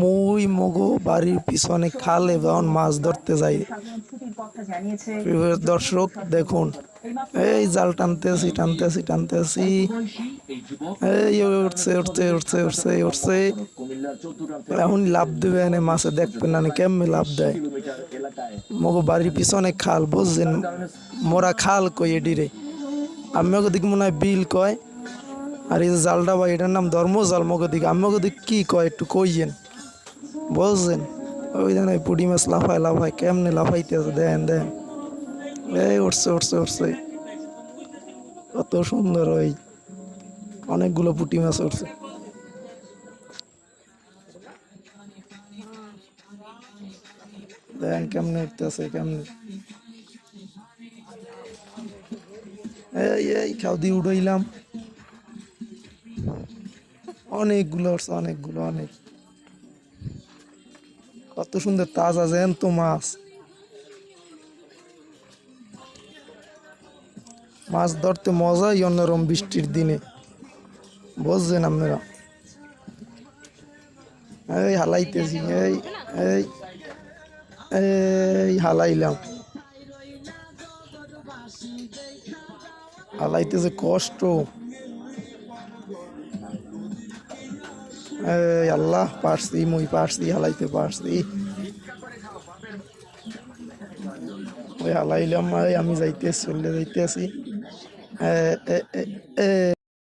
মুই মগো বাড়ির পিছনে খাল এবং মাছ ধরতে যাই। দর্শক, দেখুন। এই জাল টানতেছি টানতেছি টানতেছি। এই উঠছে উঠছে উঠছে উঠছে উঠছে। এখন লাভ দেবে এনে মাছে দেখবেন না, কেমনে লাভ দেয়। মগো বাড়ির পিছনে খাল, বুঝছেন? মোরা খাল কই এডিরে? আমি দিক মনে হয় বিল কয়। আর এই জালটা ভাই, এটার নাম ধর্ম জাল, মগো দিক। আমি দিক কি কয়, একটু কইয়েন। বুঝছেন ওই জানে পুটি মাছ লাফায় লাফায়, কেমনে লাফাইতেছে দেন দেন। এই উঠছে উঠছে উঠছে। কত সুন্দর ওই, অনেকগুলো পুটি মাছ উঠছে। দেন কেমনে উঠতেছে, কেমনে। এই এই, খাও, দিয়ে উড়াইলাম অনেকগুলো অনেকগুলো, অনেক। কত সুন্দর তাজা জ্যান্ত মাছ। মাছ ধরতে মজাই অন্যরকম বৃষ্টির দিনে। বুঝছেন আপনারা? এই হালাইতেছি, এই এই এই হালাইলাম। হালাইতেছে কষ্ট। আল্লাহ পারছি মুই পারছি হালাইতে পারছি ওই হালাইলাম আমি যাইতে চললে যাইতে আছি